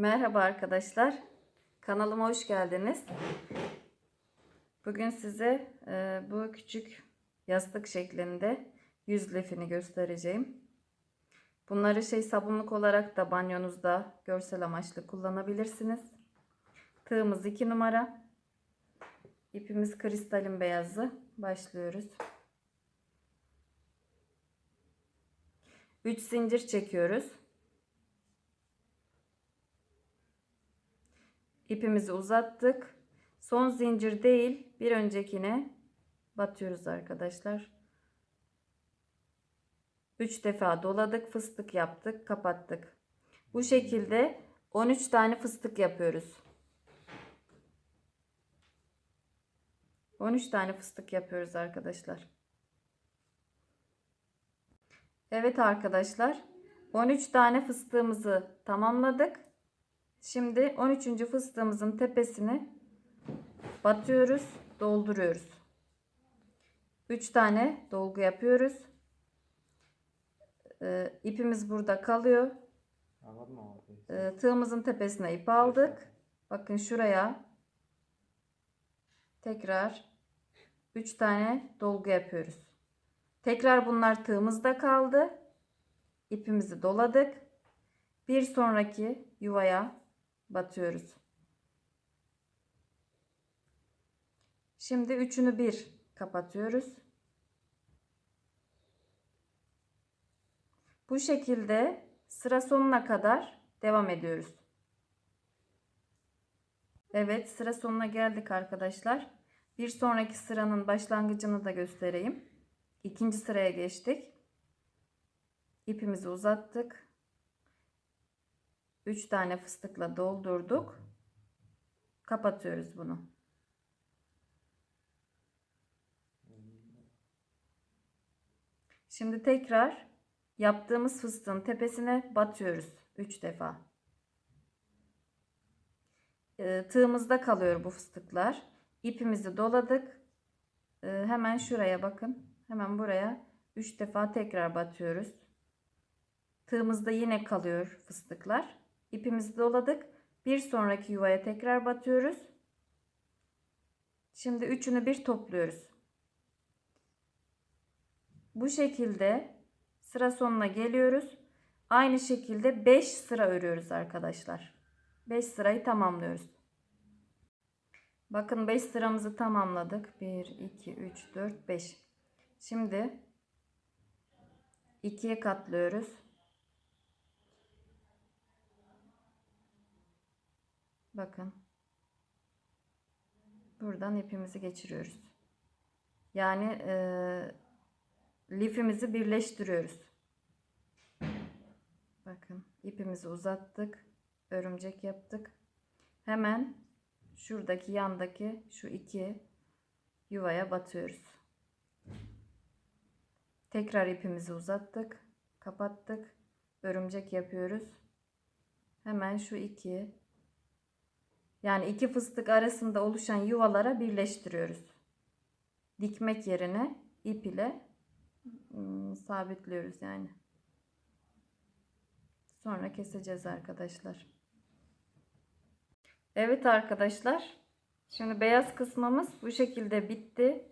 Merhaba arkadaşlar. Kanalıma hoş geldiniz. Bugün size e, bu küçük yastık şeklinde yüz lifini göstereceğim. Bunları şey sabunluk olarak da banyonuzda görsel amaçlı kullanabilirsiniz. Tığımız 2 numara. İpimiz kristalin beyazı. Başlıyoruz. 3 zincir çekiyoruz. İpimizi uzattık. Son zincir değil, bir öncekine batıyoruz arkadaşlar. 3 defa doladık, fıstık yaptık, kapattık. Bu şekilde 13 tane fıstık yapıyoruz. 13 tane fıstık yapıyoruz arkadaşlar. Evet arkadaşlar. 13 tane fıstığımızı tamamladık. Şimdi 13. fıstığımızın tepesini batıyoruz, dolduruyoruz. 3 tane dolgu yapıyoruz. Ee, ipimiz burada kalıyor. Ee, tığımızın tepesine ip aldık. Bakın şuraya tekrar 3 tane dolgu yapıyoruz. Tekrar bunlar tığımızda kaldı. İpimizi doladık. Bir sonraki yuvaya batıyoruz. Şimdi üçünü bir kapatıyoruz. Bu şekilde sıra sonuna kadar devam ediyoruz. Evet sıra sonuna geldik arkadaşlar. Bir sonraki sıranın başlangıcını da göstereyim. İkinci sıraya geçtik. İpimizi uzattık. 3 tane fıstıkla doldurduk. Kapatıyoruz bunu. Şimdi tekrar yaptığımız fıstığın tepesine batıyoruz 3 defa. E, tığımızda kalıyor bu fıstıklar. İpimizi doladık. E, hemen şuraya bakın. Hemen buraya 3 defa tekrar batıyoruz. Tığımızda yine kalıyor fıstıklar. İpimizi doladık. Bir sonraki yuvaya tekrar batıyoruz. Şimdi üçünü bir topluyoruz. Bu şekilde sıra sonuna geliyoruz. Aynı şekilde 5 sıra örüyoruz arkadaşlar. 5 sırayı tamamlıyoruz. Bakın 5 sıramızı tamamladık. 1, 2, 3, 4, 5. Şimdi 2'ye katlıyoruz. Bakın. Buradan ipimizi geçiriyoruz. Yani e, lifimizi birleştiriyoruz. Bakın ipimizi uzattık. Örümcek yaptık. Hemen şuradaki yandaki şu iki yuvaya batıyoruz. Tekrar ipimizi uzattık. Kapattık. Örümcek yapıyoruz. Hemen şu iki yani iki fıstık arasında oluşan yuvalara birleştiriyoruz. Dikmek yerine ip ile ıı, sabitliyoruz yani. Sonra keseceğiz arkadaşlar. Evet arkadaşlar. Şimdi beyaz kısmımız bu şekilde bitti.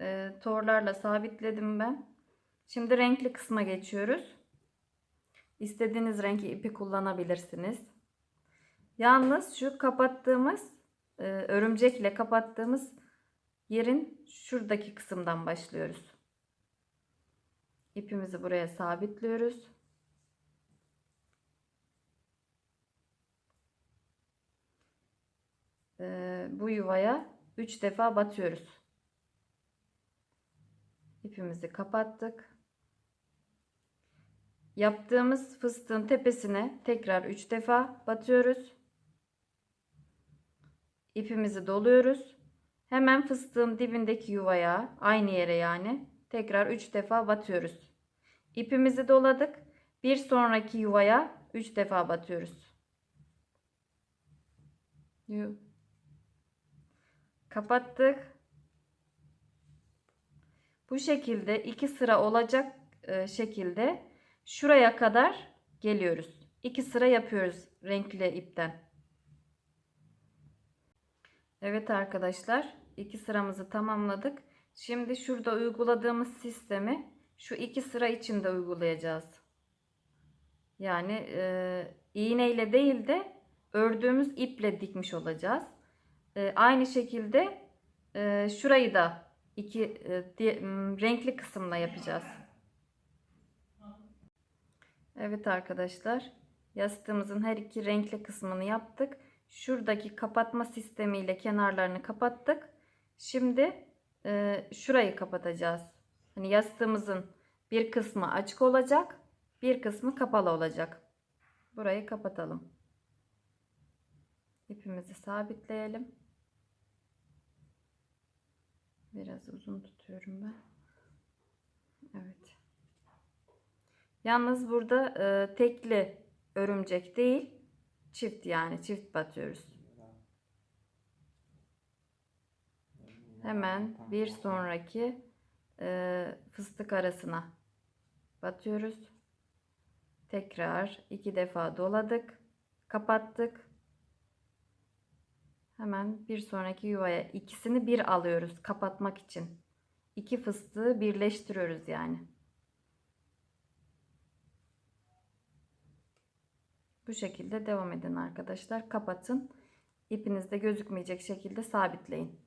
E, torlarla sabitledim ben. Şimdi renkli kısma geçiyoruz. İstediğiniz rengi ipi kullanabilirsiniz. Yalnız şu kapattığımız e, örümcekle kapattığımız yerin şuradaki kısımdan başlıyoruz. İpimizi buraya sabitliyoruz. E, bu yuvaya 3 defa batıyoruz. İpimizi kapattık. Yaptığımız fıstığın tepesine tekrar 3 defa batıyoruz. İpimizi doluyoruz. Hemen fıstığın dibindeki yuvaya aynı yere yani tekrar 3 defa batıyoruz. İpimizi doladık. Bir sonraki yuvaya 3 defa batıyoruz. Kapattık. Bu şekilde iki sıra olacak e, şekilde şuraya kadar geliyoruz. iki sıra yapıyoruz renkli ipten. Evet arkadaşlar iki sıramızı tamamladık. Şimdi şurada uyguladığımız sistemi şu iki sıra içinde uygulayacağız. Yani e, iğneyle değil de ördüğümüz iple dikmiş olacağız. E, aynı şekilde e, şurayı da iki e, di- m, renkli kısımla yapacağız. Evet arkadaşlar yastığımızın her iki renkli kısmını yaptık. Şuradaki kapatma sistemiyle kenarlarını kapattık. Şimdi e, şurayı kapatacağız. Hani yastığımızın bir kısmı açık olacak, bir kısmı kapalı olacak. Burayı kapatalım. İpimizi sabitleyelim. Biraz uzun tutuyorum ben. Evet. Yalnız burada e, tekli örümcek değil, çift yani çift batıyoruz. Hemen bir sonraki e, fıstık arasına batıyoruz. Tekrar iki defa doladık, kapattık. Hemen bir sonraki yuvaya ikisini bir alıyoruz kapatmak için. İki fıstığı birleştiriyoruz yani. Bu şekilde devam edin arkadaşlar. Kapatın. İpinizde gözükmeyecek şekilde sabitleyin.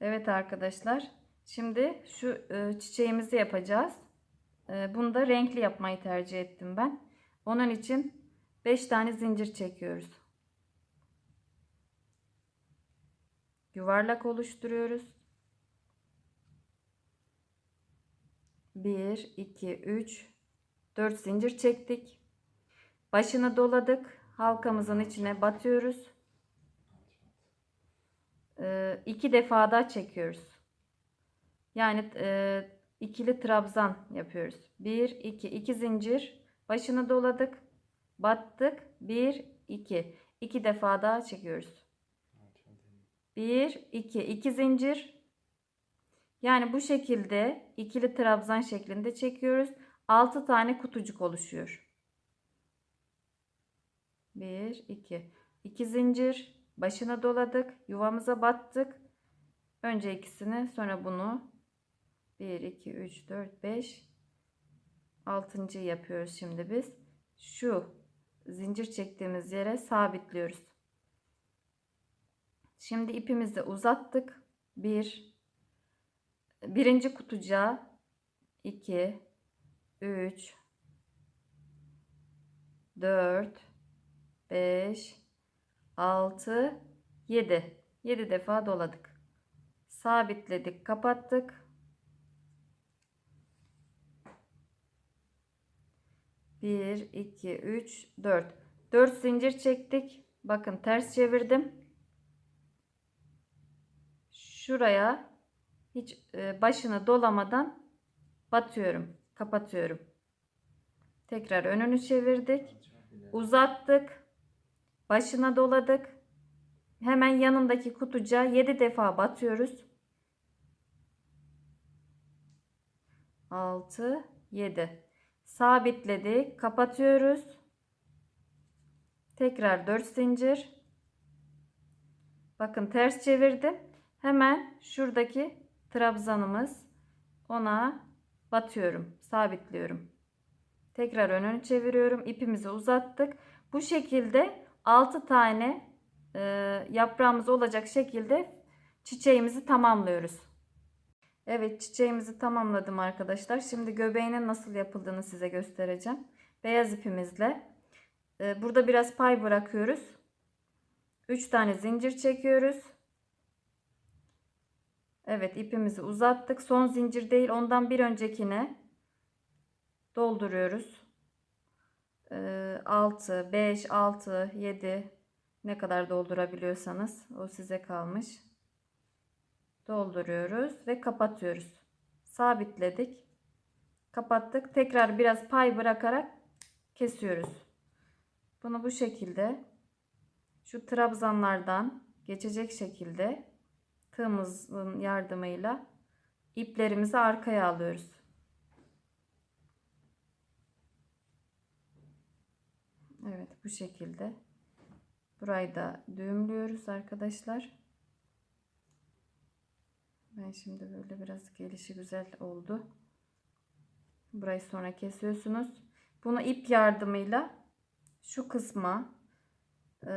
Evet arkadaşlar. Şimdi şu e, çiçeğimizi yapacağız. E, bunu da renkli yapmayı tercih ettim ben. Onun için 5 tane zincir çekiyoruz. Yuvarlak oluşturuyoruz. 1, 2, 3, 4 zincir çektik. Başını doladık. Halkamızın içine batıyoruz. Ee, iki defa daha çekiyoruz. Yani e, ikili trabzan yapıyoruz. 1, 2, 2 zincir. Başını doladık. Battık. 1, 2. 2 defa daha çekiyoruz. 1, 2, 2 zincir. Yani bu şekilde ikili trabzan şeklinde çekiyoruz. 6 tane kutucuk oluşuyor. 1, 2. 2 zincir. Başına doladık. Yuvamıza battık. Önce ikisini sonra bunu 1, 2, 3, 4, 5 6. yapıyoruz şimdi biz. Şu zincir çektiğimiz yere sabitliyoruz. Şimdi ipimizi uzattık. 1 birinci kutucuğa 2 3 4 5 6 7 7 defa doladık. Sabitledik, kapattık. 1 2 3 4 4 zincir çektik. Bakın ters çevirdim. Şuraya hiç e, başını dolamadan batıyorum, kapatıyorum. Tekrar önünü çevirdik. Uzattık. Başına doladık. Hemen yanındaki kutucuğa 7 defa batıyoruz. 6 7 sabitledik. Kapatıyoruz. Tekrar 4 zincir. Bakın ters çevirdim. Hemen şuradaki trabzanımız ona batıyorum. Sabitliyorum. Tekrar önünü çeviriyorum. İpimizi uzattık. Bu şekilde 6 tane e, yaprağımız olacak şekilde çiçeğimizi tamamlıyoruz. Evet çiçeğimizi tamamladım arkadaşlar. Şimdi göbeğinin nasıl yapıldığını size göstereceğim. Beyaz ipimizle. E, burada biraz pay bırakıyoruz. 3 tane zincir çekiyoruz. Evet ipimizi uzattık. Son zincir değil ondan bir öncekine dolduruyoruz. 6, 5, 6, 7 ne kadar doldurabiliyorsanız o size kalmış. Dolduruyoruz ve kapatıyoruz. Sabitledik. Kapattık. Tekrar biraz pay bırakarak kesiyoruz. Bunu bu şekilde şu trabzanlardan geçecek şekilde tığımızın yardımıyla iplerimizi arkaya alıyoruz. Evet bu şekilde. Burayı da düğümlüyoruz arkadaşlar. Ben şimdi böyle biraz gelişi güzel oldu. Burayı sonra kesiyorsunuz. Bunu ip yardımıyla şu kısma e,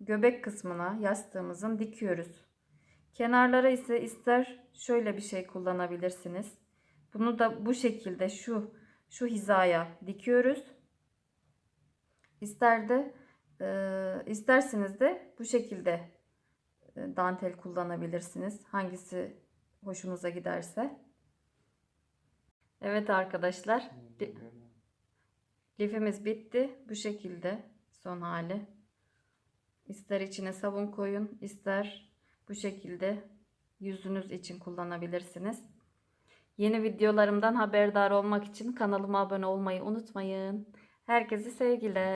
göbek kısmına yastığımızın dikiyoruz. Kenarlara ise ister şöyle bir şey kullanabilirsiniz. Bunu da bu şekilde şu şu hizaya dikiyoruz. İster de e, isterseniz de bu şekilde e, dantel kullanabilirsiniz. Hangisi hoşunuza giderse. Evet arkadaşlar. li- Lifimiz bitti. Bu şekilde son hali. İster içine sabun koyun, ister bu şekilde yüzünüz için kullanabilirsiniz. Yeni videolarımdan haberdar olmak için kanalıma abone olmayı unutmayın. Herkese sevgiler.